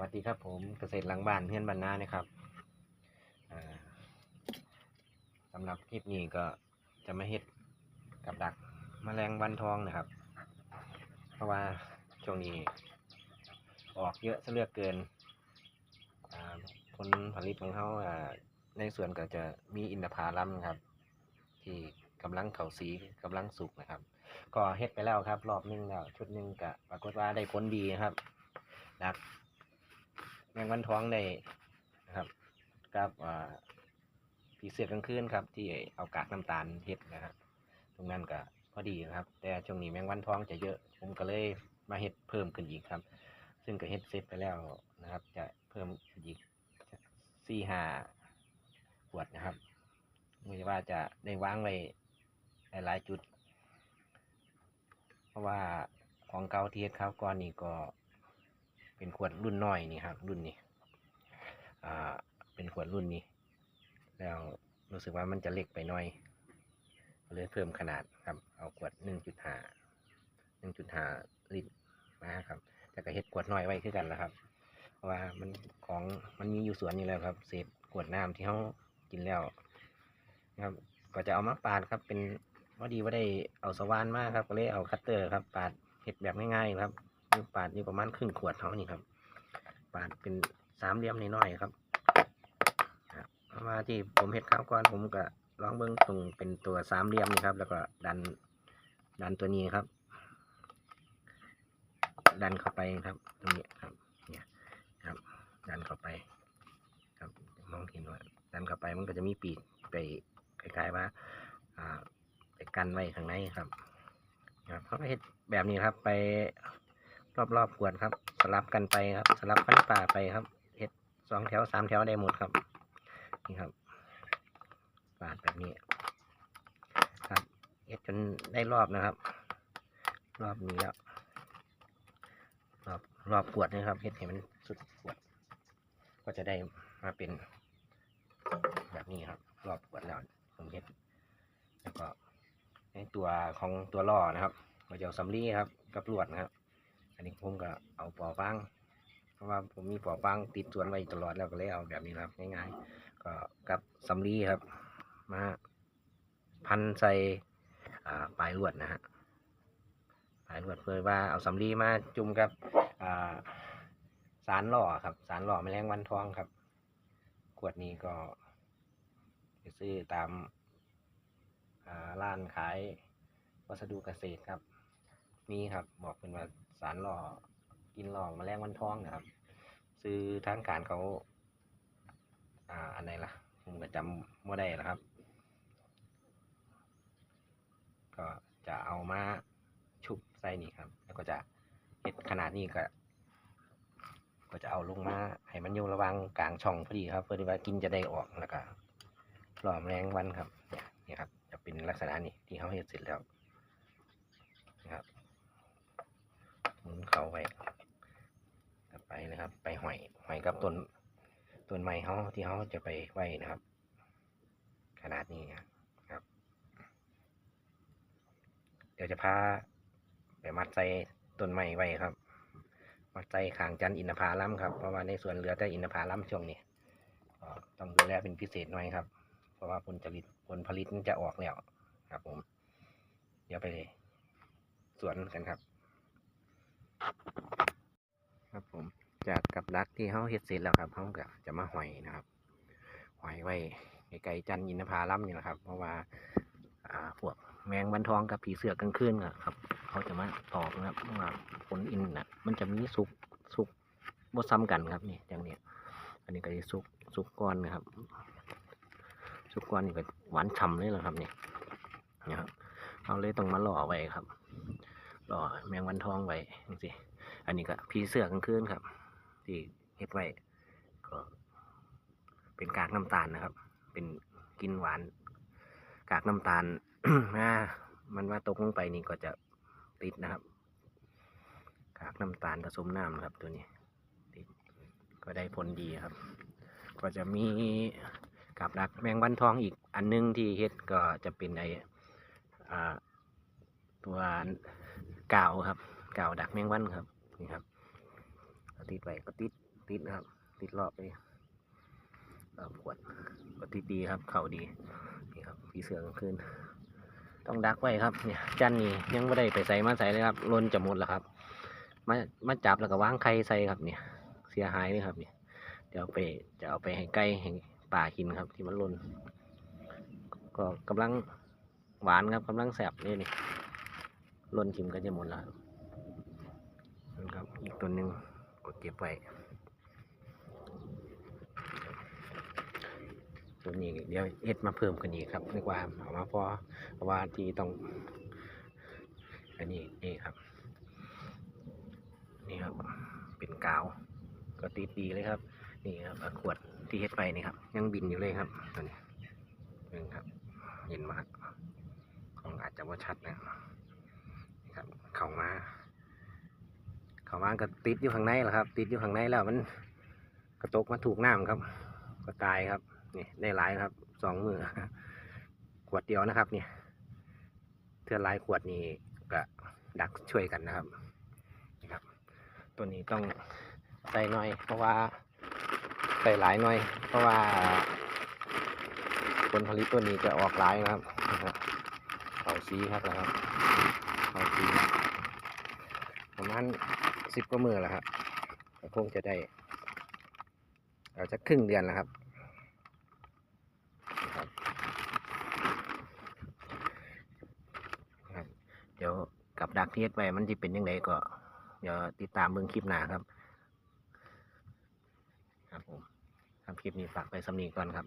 วัสดีครับผมเกษตรหลังบ้านเพื่อนบรรณานะครับอ่าสำหรับคลิปนี้ก็จะมาเฮ็ดกับดักแมลงวันทองนะครับ เพราะว่าช่วงนี้ ออกเยอะซะเลือกเกินผลผลิตของเขาในสวนก็จะมีอินทผลัมครับ ที่กำลังเข่าสีกำลังสุกนะครับ ก็เฮ็ดไปแล้วครับ รอบหนึงแล้วชุดหนึงก็ปรากฏว่าได้ผลดีนะครับดัก แมงวันท้องได้นะครับกับผีเสือกลางคืนครับ ที่เอากากน้ำตาลเฮ็ดนะครับตรงนั้นก็พอดีนะครับ แต่ช่วงนี้แมงวันท้องจะเยอะผมก็เลยมาเฮ็ดเพิ่มขึ้นอีกครับ ซึ่งก็เฮ็ดเสร็จไปแล้วนะครับ จะเพิ่มขึ้นอีกสี่ห้าขวดนะครับไม่ว่าจะได้วางไว้หลายจุด เพราะว่าของเก่าที่เฮ็ดคราวก่อนนี่ก็ เป็นขวดรุ่นน้อยนี่ครับรุ่นนี้อ่าเป็นขวดรุ่นนี้ แล้วรู้สึกว่ามันจะเล็กไปหน่อยเลยเพิ่มขนาดครับ เอาขวดหนึ่งจุดห้าหนึ่งจุดห้าลิตรมาครับ แต่ก็เฮ็ดขวดน้อยไว้คือกันแล้วครับ เพราะว่ามันของมันมีอยู่สวนอยู่แล้วครับเศษขวดน้ำที่เขากินแล้วนะครับ ก็จะเอามาปาดครับ เป็นว่าดีว่าได้เอาสว่านมากครับ ก็เลยเอาคัตเตอร์ครับ ปาดเห็ดแบบง่ายๆครับ ปาดนี่ประมาณครึ่งขวดเท่านี้ครับ ปาดเป็นสามเหลี่ยมน้อยๆครับครับเพราะว่าที่ผมเห็ดข้าวก่อนผมก็ลองเบิ้งตรงเป็นตัวสามเหลี่ยมนี่ครับ แล้วก็ดันดันตัวนี้ครับ ดันเข้าไปครับตรงนี้ครับเนี่ยครับ ดันเข้าไป ครับมองเห็นว่าดันเข้าไปมันก็จะมีปีกไปคล้ายๆว่าอ่าไปกันไว้ข้างในครับครับเขาก็เฮ็ดแบบนี้ครับไป รอบๆขวดครับ สลับกันไปครับ สลับฟันป่าไปครับเฮ็ดสองแถวสามแถวได้หมดครับ นี่ครับปาดแบบนี้ครับเฮ็ดจนได้รอบนะครับ รอบนี้แล้วรอบรอบขวดนี่ครับเฮ็ดให้มันสุดขวด ก็จะได้มาเป็น แบบนี้ครับ รอบขวดแล้วผมเฮ็ดแล้วก็ตัวของตัวล่อนะครับก็จะเอาสำลีครับ กับลวดนะครับ อันนี้ผมก็เอาปอฟางเพราะว่าผมมีปอฟางติดสวนไว้ตลอดแล้วก็เลยเอาแบบนี้ครับง่ายๆก็กับสำลีครับ มาพันใส่ปลายลวดนะฮะปลายลวดเพื่อว่าเอาสำลีมาจุ่มกับสารหล่อครับ สารหล่อแมลงวันทองครับ ขวดนี้ก็ไปซื้อตามร้านขายวัสดุเกษตรครับ มีครับบอกเป็นว่า สารหล่อกินหล่อแมลงวันท้องนะครับ ซื้อทางการเขาอ่าอันไหนล่ะ ผมก็จำว่าได้ละครับ ก็จะเอามาชุบใส่นี่ครับ แล้วก็จะเห็ดขนาดนี้ก็ ก็จะเอาลงมาให้มันอยู่ระว่างกลางช่องพอดีครับ เพื่อที่ว่ากินจะได้ออกแล้วก็หล่อแมลงวันครับเนี่ยนี่ครับ จะเป็นลักษณะนี้ที่เขาเห็ดเสร็จแล้วนะครับหมุนเขาไว้ต่อไปนะครับ ไปหอยหอย กับต้นต้นไม้เขาที่เขาจะไปไว้นะครับ ขนาดนี้นะครับ เดี๋ยวจะพาไปมัดใจต้นไม้ไว้ครับ มัดใจขางจันอินทผลัมครับเพราะว่าในสวนเหลือแต่อินทผลัมช่วงนี้ต้องดูแลเป็นพิเศษหน่อยครับ เพราะว่าผลผลิตผลผลิตจะออกแล้วครับ ผม เดี๋ยวไปสวนกันครับ ครับผม จากกับดักที่เขาเฮ็ดเสร็จแล้วครับเขาก็จะมาหอยนะครับหอยไว้ไกลๆจันทร์อินทผลัมนี่แหละครับ เพราะว่าอ่าพวกแมงวันทองกับผีเสือกลางคืนอะครับเขาจะมาตอบนะครับเพราะว่าผลอินน่ะมันจะมีสุกสุกบ่ซ้ำกันครับนี่อย่างเนี้ยอันนี้ก็จะสุกสุกก้อนนะครับ สุกก้อนนี่ก็หวานฉ่ำเลยแหละครับนี่นะครับเอาเลยต้องมาหล่อไว้ครับหล่อแมงวันทองไว้จังซี่อันนี้ก็ผีเสือกกลางคืนครับ ที่เฮ็ดไว้ก็เป็นกากน้ำตาลนะครับ เป็นกินหวาน กากน้ำตาลอ่ามันว่าตกลงไปนี่ก็จะติดนะครับ กากน้ำตาลผสมน้ำนะครับ ตัวนี้ติดก็ได้ผลดีครับ ก็จะมีกับดักแมงวันทองอีกอันนึงที่เฮ็ดก็จะเป็นไอตัวกาวครับกาวดักแมงวันครับนี่ครับ ติดไว้ก็ติดติดนะครับ ติดรอบไปรอบขวดก็ติดดีครับ เข่าดีนี่ครับผีเสือกลางคืนต้องดักไว้ครับเนี่ยจันนี่ยังไม่ได้ไปใส่มาใส่เลยครับลนจะหมดแล้วครับมามาจับแล้วก็วางไข่ใส่ครับเนี่ยเสียหายเลยครับเนี่ยเดี๋ยวไปจะเอาไปให้ไก่ให้ป่ากินครับที่มันลนก็กำลังหวานครับกำลังแสบนี่นี่ลนทิมก็จะหมดแล้วนะครับอีกตัวหนึ่ง ก็เก็บไว้ตัวนี้เดี๋ยวเอ็ดมาเพิ่มกันอีกครับนึกว่าเอามาพอเพราะว่าที่ต้อง อันนี้นี่ครับ นี่ครับ เป็นกาว ก็ติดดีเลยครับ นี่ครับขวดที่เฮ็ดไปนี่ครับ ยังบินอยู่เลยครับตัวนี้นึงครับ เห็นมากของอาจจะว่าชัดนะนี่ครับ เข้ามา เข้ามาก็ติดอยู่ข้างในแหละครับ ติดอยู่ข้างในแล้วมันกระตกมาถูกน้ำครับ ก็ตายครับนี่ได้หลายครับสองมือขวดเดียวนะครับ เนี่ยเทือหลายขวดนี่ก็ดักช่วยกันนะครับนี่ครับ ตัวนี้ต้องใส่หน่อย เพราะว่าใส่หลายหน่อย เพราะว่าผลผลิตตัวนี้จะออกหลายนะครับเขาซีครับนะครับเขาซี ประมาณสิบกว่ามือแล้วครับคงจะได้เราจะครึ่งเดือนแล้วครับนะครับเดี๋ยวกับดักเทียดไปมันจะเป็นยังไงก็ เดี๋ยวติดตามเบิ่งคลิปหน้าครับ ครับผมทำคลิปนี้ฝากไปสำนีก่อนครับ